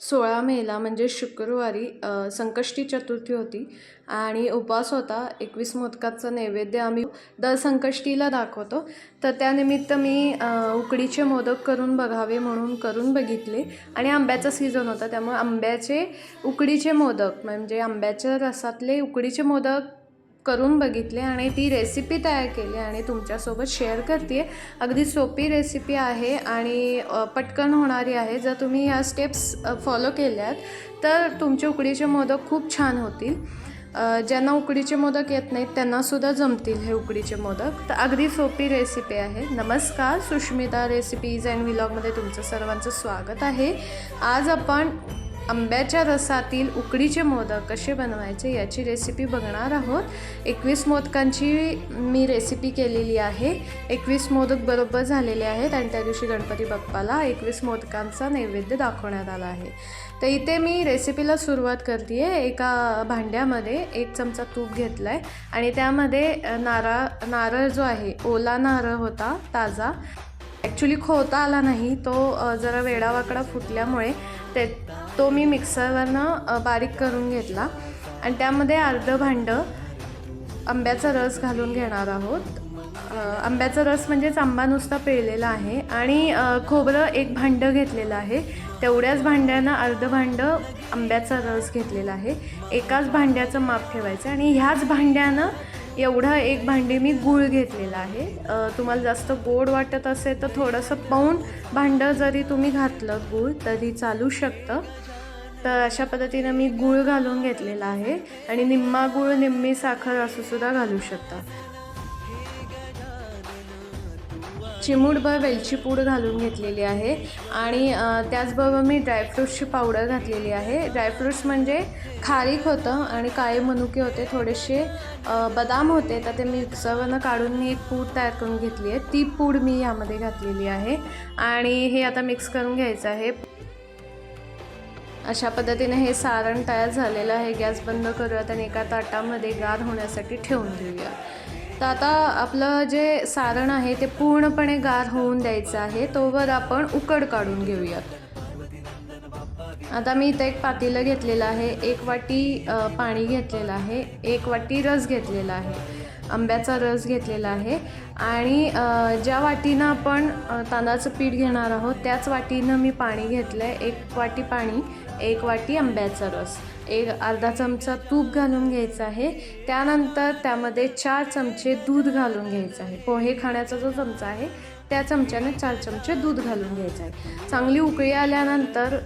सोळा मेला म्हणजे शुक्रवारी संकष्टी चतुर्थी होती आणि उपवास होता. एकवीस मोदकाचं नैवेद्य आम्ही दर संकष्टीला दाखवतो. तर त्यानिमित्त मी उकडीचे मोदक करून बघावे म्हणून करून बघितले आणि आंब्याचा सीझन होता. त्यामुळे आंब्याचे उकडीचे मोदक म्हणजे आंब्याच्या रसातले उकडीचे मोदक करून बघितले आणि ती रेसिपी तयार केली आणि तुमच्यासोबत शेअर करते अगदी सोपी रेसिपी आहे आणि पटकन होणारी आहे. जर तुम्ही ह्या स्टेप्स फॉलो केल्यात तर तुमचे उकडीचे मोदक खूप छान होतील. ज्यांना उकडीचे मोदक येत नाहीत त्यांनासुद्धा जमतील हे उकडीचे मोदक. तर अगदी सोपी रेसिपी आहे. नमस्कार सुष्मिता रेसिपीज अँड व्लॉगमध्ये तुमचं सर्वांचं स्वागत आहे. आज आपण आंब्याच्या रसातील उकडीचे मोदक कसे बनवायचे याची रेसिपी बघणार आहोत. एकवीस मोदकांची मी रेसिपी केलेली आहे. एकवीस मोदक बरोबर झालेले आहेत आणि त्या दिवशी गणपती बाप्पाला एकवीस मोदकांचा नैवेद्य दाखवण्यात आला आहे. तर इथे मी रेसिपीला सुरुवात करते आहे एका भांड्यामध्ये एक चमचा तूप घेतला आहे आणि त्यामध्ये नारळ नारळ जो आहे ओला नारळ होता ताजा. ॲक्च्युली खोता आला नाही तो जरा वेडावाकडा फुटल्यामुळे ते तो मी मिक्सरवरनं बारीक करून घेतला. आणि त्यामध्ये अर्धं भांडं आंब्याचा रस घालून घेणार आहोत. आंब्याचा रस म्हणजेच आंबा नुसता पिळलेला आहे आणि खोबरं एक भांडं घेतलेलं आहे. तेवढ्याच भांड्यानं अर्धं भांडं आंब्याचा रस घेतलेला आहे. एकाच भांड्याचं माप ठेवायचं आणि ह्याच भांड्यानं एवढा एक भांडी मी गूळ घेतलेला आहे. तुम्हाला जास्त गोड वाटत असेल तर थोडंसं पाऊण भांडं जरी तुम्ही घातलं गूळ तरी चालू शकतं. तर अशा पद्धतीनं मी गूळ घालून घेतलेला आहे. आणि निम्मा गूळ निम्मी साखर असं सुद्धा घालू शकता. चिमूटभर वेलची पूड घालून घेतलेली आहे. आणि त्याचबरोबर मी ड्रायफ्रूट्सची पावडर घातलेली आहे. ड्रायफ्रूट्स म्हणजे खारीक होतं आणि काळे मनुके होते. थोडेसे बदाम होते. तर ते मी मिक्सरवरनं काढून मी एक पूड तयार करून घेतली आहे. ती पूड मी यामध्ये घातलेली आहे. आणि हे आता मिक्स करून घ्यायचं आहे. अशा पद्धतीने हे सारण तयार झालेलं आहे. गॅस बंद करूयात आणि एका ताटामध्ये गार होण्यासाठी ठेवून देऊया. तर आता आपलं जे सारण आहे ते पूर्णपणे गार होऊन द्यायचं आहे. तोवर आपण उकड काढून घेऊयात. आता मी इथं एक पातेलं घेतलेलं आहे. एक वाटी पाणी घेतलेलं आहे. एक वाटी रस घेतलेला आहे. आंब्याचा रस घेतलेला आहे. आणि ज्या वाटीनं आपण तांदळाचं पीठ घेणार आहोत त्याच वाटीनं मी पाणी घेतलं आहे एक वाटी पाणी एक वाटी आंब्याचा रस. एक अर्धा चमचा तूप घालून घ्यायचं आहे. त्यानंतर त्यामध्ये चार चमचे दूध घालून घ्यायचं आहे. हो, पोहे खाण्याचा जो चमचा आहे त्या चमच्याने चार चमचे दूध घालून घ्यायचं आहे. चांगली उकळी आल्यानंतर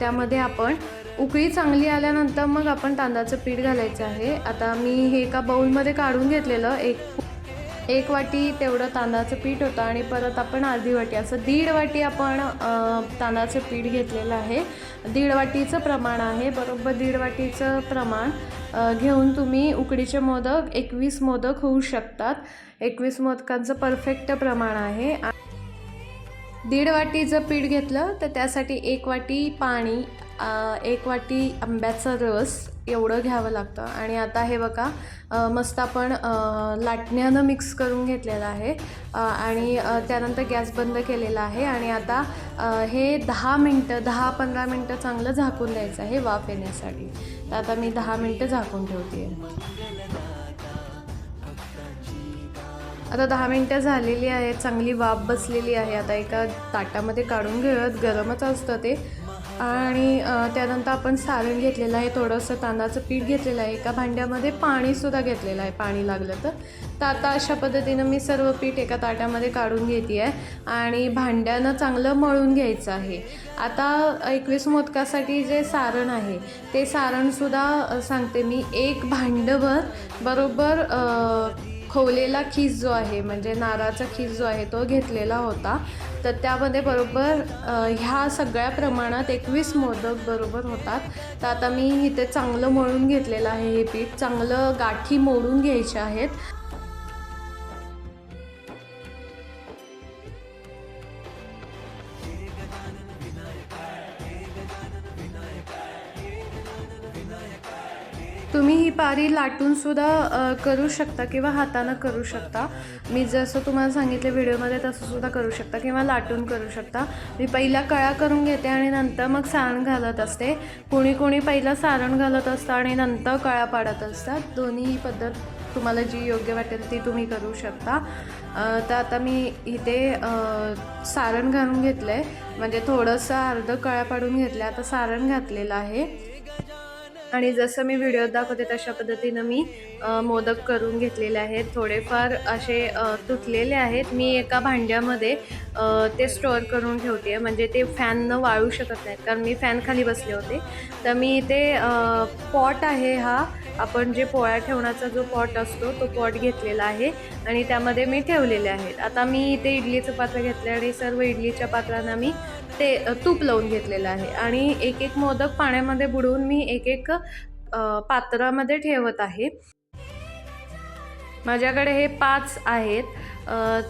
त्यामध्ये आपण उकळी चांगली आल्यानंतर मग आपण तांदळाचं पीठ घालायचं आहे. आता मी हे एका बाऊलमध्ये काढून घेतलेलं. एक एक वाटी तेवढं तांदळाचं पीठ होतं आणि परत आपण अर्धी वाटी असं दीड वाटी आपण तांदळाचं पीठ घेतलेलं आहे. दीड वाटीचं प्रमाण आहे बरोबर दीड वाटीचं प्रमाण घेऊन तुम्ही उकडीचे मोदक एकवीस मोदक होऊ शकतात. एकवीस मोदकांचं परफेक्ट प्रमाण आहे. दीड वाटी जर पीठ घेतलं तर त्यासाठी एक वाटी पाणी एक वाटी आंब्याचा रस एवढं घ्यावं लागतं. आणि आता हे बघा मस्त आपण लाटण्यानं मिक्स करून घेतलेलं आहे. आणि त्यानंतर गॅस बंद केलेला आहे. आणि आता हे दहा मिनटं दहा पंधरा मिनटं चांगलं झाकून द्यायचं आहे वाफ येण्यासाठी. तर आता मी दहा मिनटं झाकून ठेवते. आता दहा मिनटं झालेली आहेत. चांगली वाफ बसलेली आहे. आता एका ताटामध्ये काढून घेऊयात. गरमच असतं ते. आणि त्यानंतर आपण सारण घेतलेलं आहे थोडंसं तांदळाचं पीठ घेतलेलं आहे एका भांड्यामध्ये पाणीसुद्धा घेतलेलं आहे पाणी लागलं तर. तर आता अशा पद्धतीनं मी सर्व पीठ एका ताटामध्ये काढून घेते आहे आणि भांड्यानं चांगलं मळून घ्यायचं आहे. आता एकवीस मोदकासाठी जे सारण आहे ते सारणसुद्धा सांगते मी एक भांडभर बरोबर खवलेला खोवलेला खीस जो आहे म्हणजे नारळाचा खीस जो आहे तो घेतलेला होता. तर त्यामध्ये बरोबर ह्या सगळ्या प्रमाणात एकवीस मोदक बरोबर होतात. तर आता मी इथे चांगलं मळून घेतलेलं आहे हे पीठ. चांगलं गाठी मोडून घ्यायचे आहेत. तुम्ही ही पारी लाटूनसुद्धा करू शकता किंवा हातानं करू शकता. मी जसं तुम्हाला सांगितलं व्हिडिओमध्ये तसंसुद्धा करू शकता किंवा लाटून करू शकता. मी पहिला कळा करून घेते आणि नंतर मग सारण घालत असते. कोणी कोणी पहिलं सारण घालत असतं आणि नंतर कळा पाडत असतात. दोन्ही पद्धत तुम्हाला जी योग्य वाटेल ती तुम्ही करू शकता. तर आता मी इथे सारण घालून घेतलं आहे म्हणजे थोडंसं अर्ध कळा पाडून घेतलं आता सारण घातलेलं आहे. आणि जसं मी व्हिडिओत दाखवते तशा पद्धतीनं मी मोदक करून घेतलेले आहेत. थोडेफार असे तुटलेले आहेत. मी एका भांड्यामध्ये ते स्टोअर करून ठेवते. आहे म्हणजे ते फॅननं वाळू शकत नाहीत. कारण मी फॅन खाली बसले होते. तर मी इथे पॉट आहे हा. आपण जे पोळ्या ठेवण्याचा जो पॉट असतो तो पॉट घेतलेला आहे. आणि त्यामध्ये मी ठेवलेले आहेत. आता मी इथे इडलीचं पात्र घेतलं आणि सर्व इडलीच्या पात्रांना मी ते तूप लावून घेतलेलं आहे. आणि एक एक मोदक पाण्यामध्ये बुडवून मी एक एक पात्रामध्ये ठेवत आहे. माझ्याकडे हे पाच आहेत.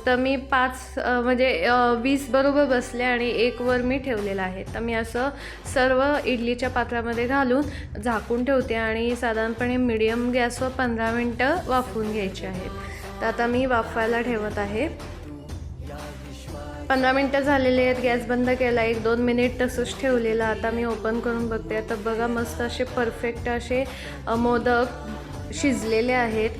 तर मी पाच म्हणजे वीस बरोबर बसले आणि एक वर मी ठेवलेलं आहे. तर मी असं सर्व इडलीच्या पात्रामध्ये घालून झाकून ठेवते आणि साधारणपणे मिडियम गॅसवर पंधरा मिनटं वाफवून घ्यायचे आहेत. तर आता मी वाफवायला ठेवत आहे. पंधरा मिनटं झालेले आहेत गॅस बंद केला एक दोन मिनिट तसंच ठेवलेलं. आता मी ओपन करून बघते. तर बघा मस्त असे परफेक्ट असे मोदक शिजलेले आहेत.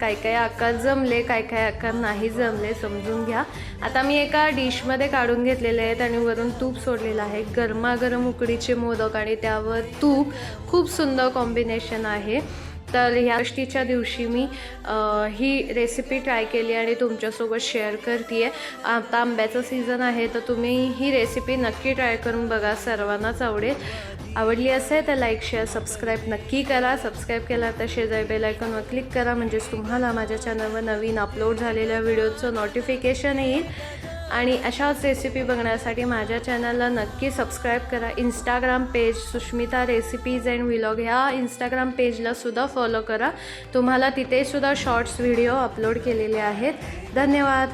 काय काय आकार जमले काय काय आकार नाही जमले समजून घ्या. आता मी एका डिशमध्ये काढून घेतलेले आहेत आणि वरून तूप सोडलेलं आहे. गरमागरम उकडीचे मोदक आणि त्यावर तूप. खूप सुंदर कॉम्बिनेशन आहे. तर ह्या गोष्टीच्या दिवशी मी ही रेसिपी ट्राय केली आणि तुमच्यासोबत शेअर करते आहे आता आंब्याचं सीझन आहे तर तुम्ही ही रेसिपी नक्की ट्राय करून बघा. सर्वांनाच आवडेल. आवडली असेल तर लाईक शेअर सबस्क्राईब नक्की करा. सबस्क्राईब केला तर शेजारी बेलायकॉनवर क्लिक करा. म्हणजेच तुम्हाला माझ्या चॅनलवर नवीन अपलोड झालेल्या व्हिडिओचं नोटिफिकेशन येईल. आणि अशाच रेसिपी बघण्यासाठी माझ्या चॅनलला नक्की सबस्क्राईब करा. Instagram page Sushmita recipes and vlog ह्या इंस्टाग्राम पेजलासुद्धा फॉलो करा. तुम्हाला तिथेसुद्धा शॉर्ट्स व्हिडिओ अपलोड केलेले आहेत. धन्यवाद.